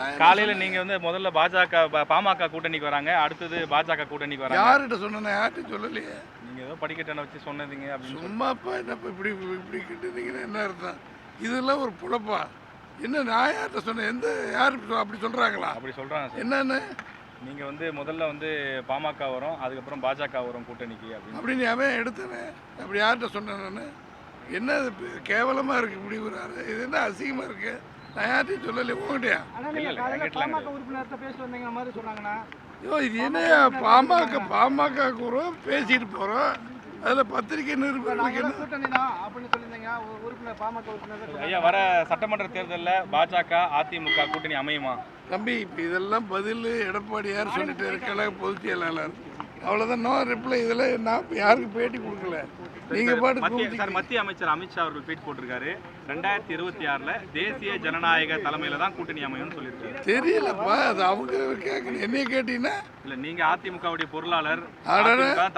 என்ன காலையில நீங்க வந்து முதல்ல பாஜக பாமக கூட்டணிக்கு வராங்க. அடுத்தது பாஜக கூட்டணிக்கு வராங்க. யார்கிட்ட சொன்னேன்? யார்கிட்ட சொல்லலையே? நீங்க ஏதோ படிக்கட்டனை வச்சு சொன்னதீங்க அப்படின்னு சும்மாப்பா என்னப்பா இப்படி இப்படி கிட்டுனீங்கன்னா என்ன அர்த்தம்? இதெல்லாம் ஒரு புழப்பா என்ன நான் யார்கிட்ட சொன்னேன்? எந்த யார் அப்படி சொல்கிறாங்களா அப்படி சொல்றாங்க என்னன்னு? நீங்க வந்து முதல்ல வந்து பாமக வரும் அதுக்கப்புறம் பாஜக வரும் கூட்டணிக்கு அப்படின்னு. அப்படின்னு அவன் எடுத்தவன். அப்படி யார்கிட்ட சொன்னேன் என்ன இது இப்ப கேவலமா இருக்கு இப்படி ஒரு இது என்ன அசிங்கமா இருக்கு? நான் யார்கிட்டயும் சொல்லலை சொன்னாங்கண்ணா. ஐயோ இது என்ன பாமக பாமக கூறும் பேசிட்டு போறோம். அதுல பத்திரிகை நிருபர்களுக்கு ஐயா வர சட்டமன்ற தேர்தல்ல பாஜக அதிமுக கூட்டணி அமையுமா? தம்பி இப்போ இதெல்லாம் பதில் எடப்பாடியார் சொல்லிட்டு இருக்கல பொதுச் செயலாளர் அவ்வளோதான் நோ ரிப்ளை இதில் நான் இப்ப யாருக்கு பேட்டி கொடுக்கல. நீங்கள் பாட்டு சார் மத்திய அமைச்சர் அமித்ஷா அவர்கள் ட்வீட் போட்டிருக்காரு. ரெண்டாயிரத்தி இருபத்தி ஆறுல தேசிய ஜனநாயக தலைமையில தான் கூட்டணி அமையும்னு சொல்லியிருக்காரு. தெரியலப்பா அது அவங்க கேட்கணும் என்னைய கேட்டீங்கன்னா? இல்ல நீங்க அதிமுகவுடைய பொருளாளர்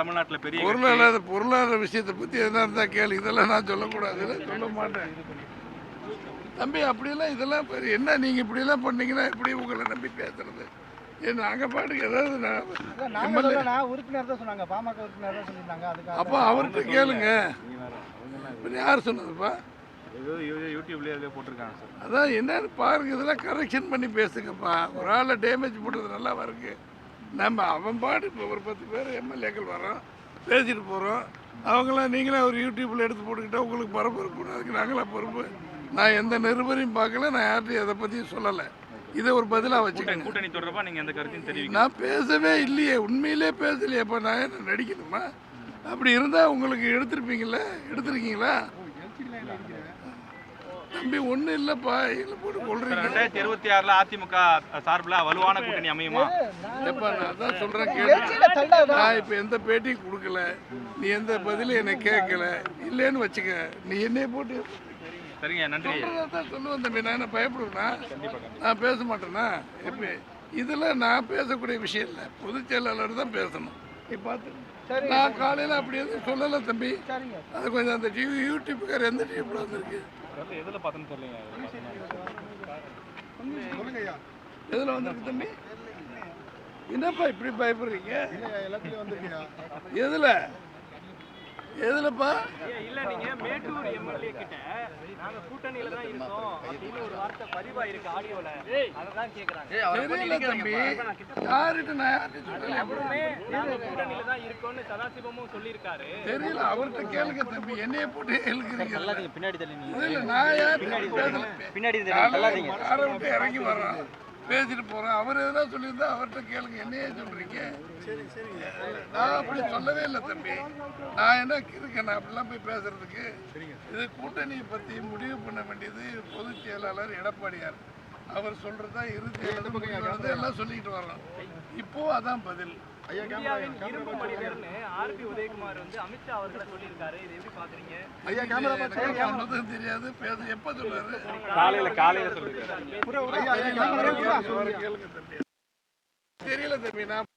தமிழ்நாட்டுல பெரிய கட்சி. பொருளாதார பொருளாதார விஷயத்தை பற்றி எதனா இருந்தால் கேளு. இதெல்லாம் நான் சொல்லக்கூடாது சொல்ல மாட்டேன். தம்பி அப்படியெல்லாம் இதெல்லாம் என்ன நீங்கள் இப்படியெல்லாம் பண்ணீங்கன்னா எப்படி உங்களை நம்பி பேசுறது? நாங்கள் பாட்டுக்கு ஏதாவது நான் உறுப்பினர் தான் சொன்னாங்க பாமக உறுப்பினர் தான் சொல்லியிருந்தாங்க அதுக்காக. அப்போ அவர்கிட்ட கேளுங்க. யார் சொன்னதுப்பா? அதான் என்னன்னு பாருங்க இதெல்லாம் கரெக்ஷன் பண்ணி பேசுங்கப்பா. ஒரு ஆளை டேமேஜ் பண்ணுறது நல்லா இருக்கு. நம்ம அவன் பாடு இப்போ ஒரு பத்து பேர் எம்எல்ஏக்கள் வரோம் பேசிட்டு போகிறோம் அவங்களாம் நீங்களே ஒரு யூடியூப்பில் எடுத்து போட்டுக்கிட்டா உங்களுக்கு பரப்பு இருக்கணும் அதுக்கு நாங்களா பொறுப்பு. நான் எந்த நிருபரையும் பார்க்கல நான் யார்ட்டையும் எதை பற்றியும் சொல்லலை. இதை ஒரு பதிலாக கூட்டணி வச்சுக்கோங்க. கூட்டணி தொடர்பா நீங்க எந்த கருத்தையும் தெரிவிக்க நான் பேசவே இல்லையே உண்மையிலே பேசலையேப்பா நான் என்ன நடிக்கணுமா? அப்படி இருந்தால் உங்களுக்கு எடுத்திருப்பீங்களா எடுத்திருக்கீங்களா? தம்பி ஒன்றும் இல்லைப்பா. இதில் போட்டு கொள்றீங்க ரெண்டாயிரத்தி இருபத்தி ஆறுல அதிமுக சார்பில் வலுவான கூட்டணி அமையுமா? எப்பா நான் அதான் சொல்கிறேன் கேட்டு நான் இப்போ எந்த பேட்டியும் கொடுக்கல. நீ எந்த பதிலும் என்னை கேட்கல. இல்லைன்னு வச்சுக்க. நீ என்னைய போட்டு சரிங்க நன்றி. தான் சொல்லுவேன் தம்பி. நான் என்ன பயப்படுவேனா? நான் பேச மாட்டேனா? எப்படி? இதில் நான் பேசக்கூடிய விஷயம் இல்லை. பொதுச் செயலாளர் தான் பேசணும். நீ பார்த்து. சரி. நான் காலையில் அப்படி எதுவும் சொல்லலை தம்பி. சரிங்க. அது கொஞ்சம் அந்த டிவி யூடியூப்புக்கார் எந்த டிவியில் வந்திருக்கு? எதுல பார்த்தோன்னு சொல்லுங்க எதில் வந்திருக்கு தம்பி? என்னப்பா இப்படி பயப்படுறீங்க? எதில்? எதுலப்பா? இல்ல நீங்க மேட்டூர் எம்எல்ஏ கிட்ட நாங்க கூட்டணியில தான் இருக்கோம் அப்படின்னு ஒரு வார்த்தை பதிவாயிருக்கு ஆடியோல. அததான் கேக்குறாங்க. தெரியல தம்பி. யார்கிட்ட நான் யார்கிட்ட சொல்லல அவருமே நாங்க கூட்டணியில தான் இருக்கோம்னு சதாசிவமும் சொல்லியிருக்காரு. தெரியல அவர்கிட்ட கேளுங்க தம்பி. என்னைய போட்டு எழுக்கிறீங்க. பின்னாடி தள்ளி இல்ல நான் யார் பேசல. பின்னாடி காலையில காரை விட்டு இறங்கி வர்றோம் பேசிட்டு போறோம் அவர் எதனா சொல்லியிருந்தா அவர்கிட்ட கேளுங்க. என்னையே சரி நான் அப்படி சொல்லவே இல்லை தம்பி. நான் என்ன இருக்கேன்? நான் அப்படிலாம் போய் பேசுறதுக்கு. இது கூட்டணியை பத்தி முடிவு பண்ண வேண்டியது பொதுச் செயலாளர் எடப்பாடியார். அவர் சொல்றதுதான் இறுதி முடிவானது எல்லாம் சொல்லிட்டு வர்றோம் இப்போ அதான் பதில். இரும்பு மனிதர்னு ஆர்பி உதயகுமார் வந்து அமித்ஷா அவர்களை சொல்லியிருக்காரு. இதை எப்படி பாக்குறீங்க ஐயா கேமரா எனக்கு சொன்னதும் தெரியாது. பேச எப்ப சொல்றாரு காலையில காலையில சொல்லிருக்காரு தெரியல தம்பி நான்